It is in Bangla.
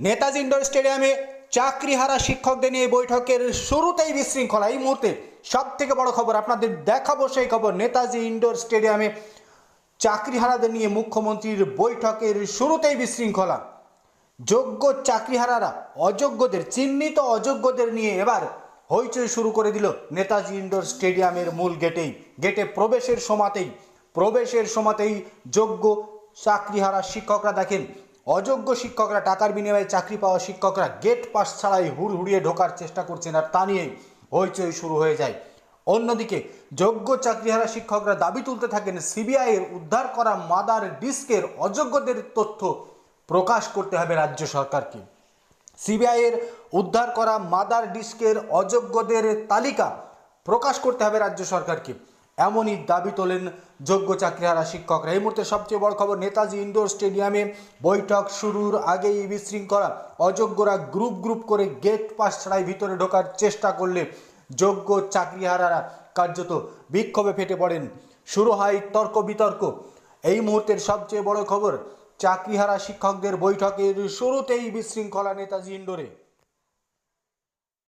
নেতাজি ইন্ডোর স্টেডিয়ামে চাকরিহারা শিক্ষকদের নিয়ে বৈঠকের শুরুতেই বিশৃঙ্খলা এই মুহূর্তে সব থেকে বড় খবর আপনাদের দেখাবো সেই খবর। নেতাজি ইন্ডোর স্টেডিয়ামে চাকরিহারাদের নিয়ে মুখ্যমন্ত্রীর বৈঠকের শুরুতেই বিশৃঙ্খলা। যোগ্য চাকরিহারারা অযোগ্যদের, চিহ্নিত অযোগ্যদের নিয়ে এবার হইচই শুরু করে দিল নেতাজি ইন্ডোর স্টেডিয়ামের মূল গেটেই। গেটে প্রবেশের সময়তেই প্রবেশের সময়তেই যোগ্য চাকরিহারা শিক্ষকরা দেখেন অযোগ্য শিক্ষকরা টাকার বিনিময়ে চাকরি পাওয়া শিক্ষকরা গেট পাস ছাড়াই হুড়হুড়িয়ে ঢোকার চেষ্টা করছেন আর তা নিয়েই হইচই শুরু হয়ে যায়। অন্যদিকে যোগ্য চাকরিহারা শিক্ষকরা দাবি তুলতে থাকেন সিবিআইয়ের উদ্ধার করা মাদার ডিস্কের অযোগ্যদের তথ্য প্রকাশ করতে হবে রাজ্য সরকারকে। সিবিআইয়ের উদ্ধার করা মাদার ডিস্কের অযোগ্যদের তালিকা প্রকাশ করতে হবে রাজ্য সরকারকে। এমনই দাবি তোলেন যোগ্য চাকরিহারা শিক্ষকরা। এই মুহূর্তে সবচেয়ে বড় খবর, নেতাজি ইন্ডোর স্টেডিয়ামে বৈঠক শুরুর আগেই বিশৃঙ্খলা। অযোগ্যরা গ্রুপ গ্রুপ করে গেট পাস ছাড়াই ভিতরে ঢোকার চেষ্টা করলে যোগ্য চাকরিহারারা কার্যত বিক্ষোভে ফেটে পড়েন। শুরু হয় তর্ক বিতর্ক। এই মুহূর্তের সবচেয়ে বড় খবর, চাকরিহারা শিক্ষকদের বৈঠকের শুরুতেই বিশৃঙ্খলা নেতাজি ইন্ডোরে।